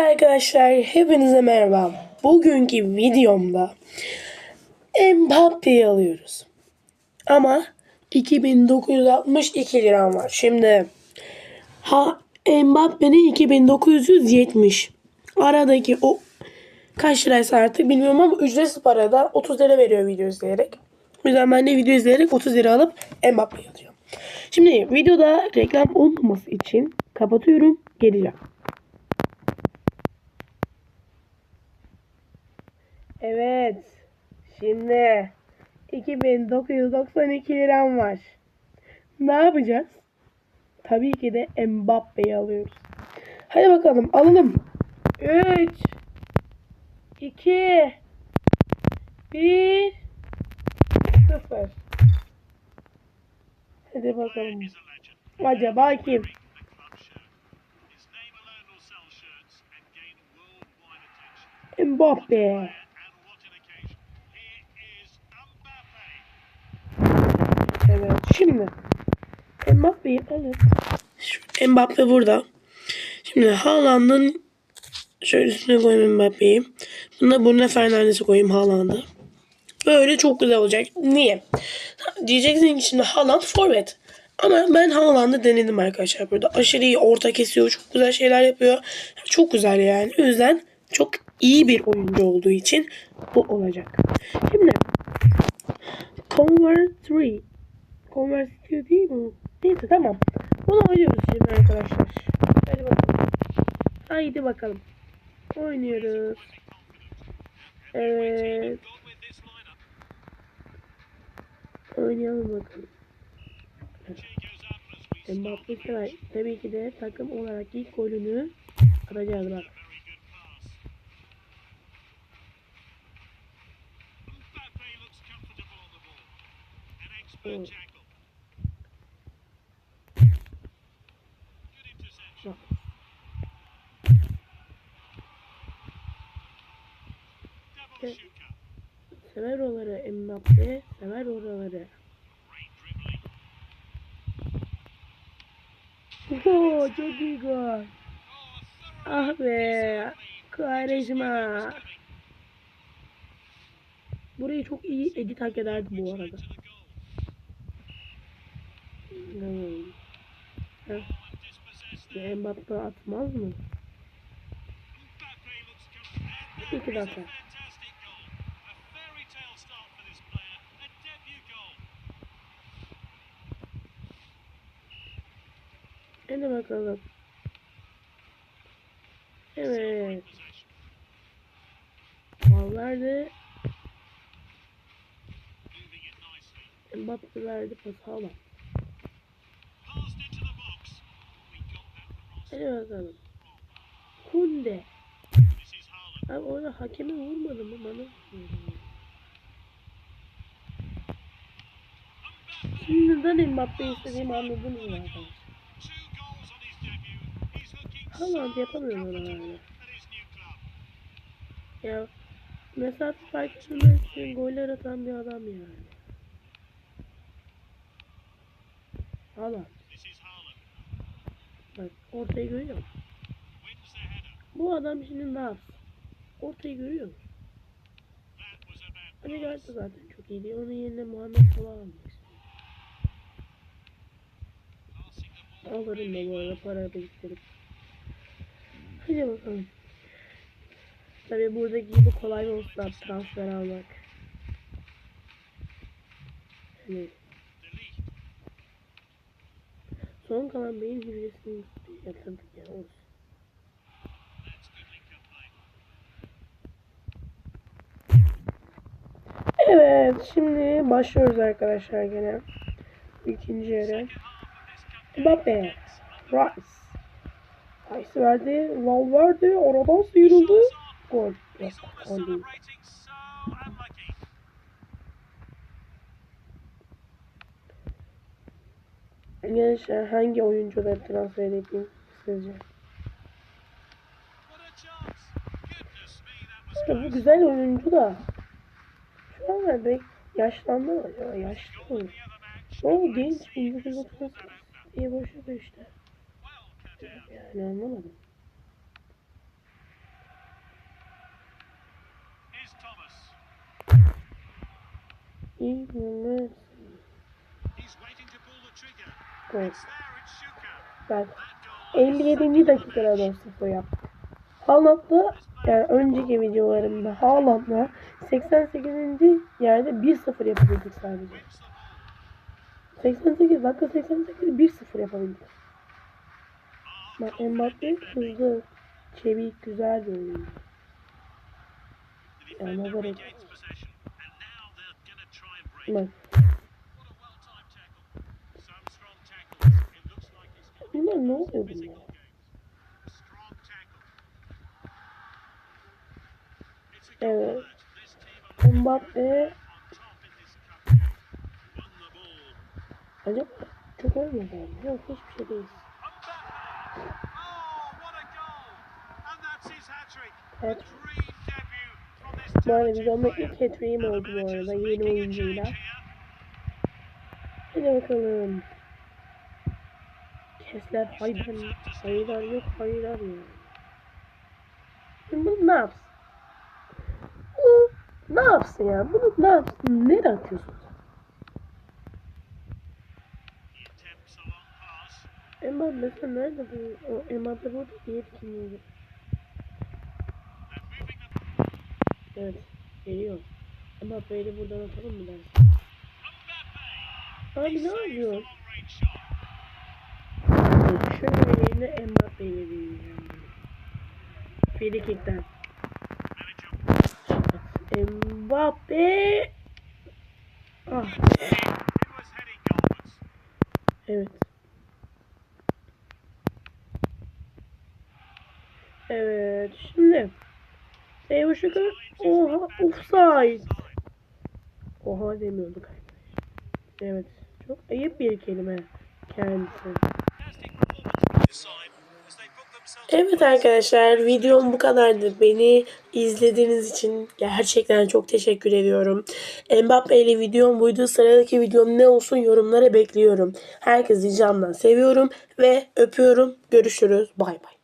arkadaşlar, hepinize merhaba. Bugünkü videomda Mbappe'yi alıyoruz. Ama 2962 liram var. Şimdi ha Mbappe'nin 2970. Aradaki o kaç liraysa artık bilmiyorum ama ücretsiz parada 30 lira veriyor video izleyerek. O yüzden ben de video izleyerek 30 lira alıp Mbappe'yi alıyorum. Şimdi videoda reklam olmaması için kapatıyorum. Geleceğim. Evet. Şimdi 2992 liram var. Ne yapacağız? Tabii ki de Mbappe'yi alıyoruz. Hadi bakalım alalım. 3 2 1 0 Hadi bakalım. Acaba kim? Mbappe. Evet şimdi Mbappe'yi alıp şu Mbappe burada. Şimdi Haaland'ın şöyle üstüne koyayım Mbappe'yi. Buna Bruno Fernandes'i koyayım Haaland'ı. Böyle çok güzel olacak. Niye? Diyeceksin ki şimdi Haaland forvet. Ama ben Haaland'ı denedim arkadaşlar burada. Aşırı iyi orta kesiyor. Çok güzel şeyler yapıyor. Çok güzel yani. O yüzden çok iyi bir oyuncu olduğu için bu olacak. Şimdi Convert 3 Convert 2 değil mi? Neyse tamam. Bunu oynuyoruz şimdi arkadaşlar. Hadi bakalım. Haydi bakalım. Oynuyoruz. Evet. Oynayalım bakalım. Mbappe Saray tabii ki de takım olarak ilk golünü atacağız bak. Evet. Bak. Evet. Sever oraları Mbappe, sever oraları. Oo, çok iyi gol. Ah be, Quaresma. Burayı çok iyi edit hak ederdi bu arada. Hmm. Ya Mbappe atmaz mı? İki dakika. Hadi bakalım. Evet. Bal verdi. Mbappe verdi pas hala. Hadi bakalım. Kunde. Abi orada hakemi vurmadı mı bana? Şimdi neden Mbappe istediğimi anladınız mı arkadaşlar? Haaland yapamıyor onu hala. Ya mesafe fark etmemesi için goller atan bir adam yani. Haaland. Bak ortayı görüyor musun? Bu adam şimdi ne yapsın? Ortayı görüyor musun? Hani geldi zaten çok iyiydi. Onun yerine Muhammed Salah istiyorum. Alırım da bu arada para biriktirip. Hadi bakalım. Tabi buradaki gibi kolay olsa transfer almak. Hani son kalan beyin hücresini yatırdık ya olsun. Evet şimdi başlıyoruz arkadaşlar gene. İkinci yere. Mbappe. Rice. Rice verdi. Valverde oradan sıyrıldı. Gol. Yok gol değil. Gençler hangi oyuncuları transfer edeyim sizce? İşte bu güzel oyuncu da. Şu an bebek yaşlandı mı acaba? Yaşlı mı? O genç 1938 diye boşadı işte. Yani anlamadım. Thomas. İyi mi? He's waiting to pull the trigger. Gol. It's there, it's Shuka. Bak. That goal is 57. dakikada 4-0 yaptık. Haaland'la yani önceki videolarımda Haaland'la 88. yerde 1-0 yapabildik sadece. wins the ball. 88 dakika 88 1-0 yapabildik. Mbappe hızlı, çevik, güzel bir try and break. Bak bunlar ne oluyor bunlar? Evet. Mbappe acaba çok ölmedi? Yok hiçbir şey değil. Evet. Bu arada talented videomda player. ilk oldu bu arada yeni oyuncuyla. Hadi bakalım. Kesler haydan, haydan yok haydan ya. Şimdi ne yapsın? Bu ne yapsın ya? Bunu ne yapsın? Nereye atıyorsun? Mbappe mesela nerede bu? O burada kim yedi? And moving the Evet. Geliyor. Mbappe'yi buradan atalım mı dersin? Abi ne yapıyor? Şöyle ile deneyeceğim. Free kick'ten. Manager. Mbappe. Ah evet. Evet şimdi. Seyir Şükür. Oha offside. Oha demiyorduk. Evet. Çok ayıp bir kelime kendisi. Evet arkadaşlar videom bu kadardı. Beni izlediğiniz için gerçekten çok teşekkür ediyorum. Mbappe ile videom buydu. Sıradaki videom ne olsun yorumlara bekliyorum. Herkesi candan seviyorum ve öpüyorum. Görüşürüz. Bay bay.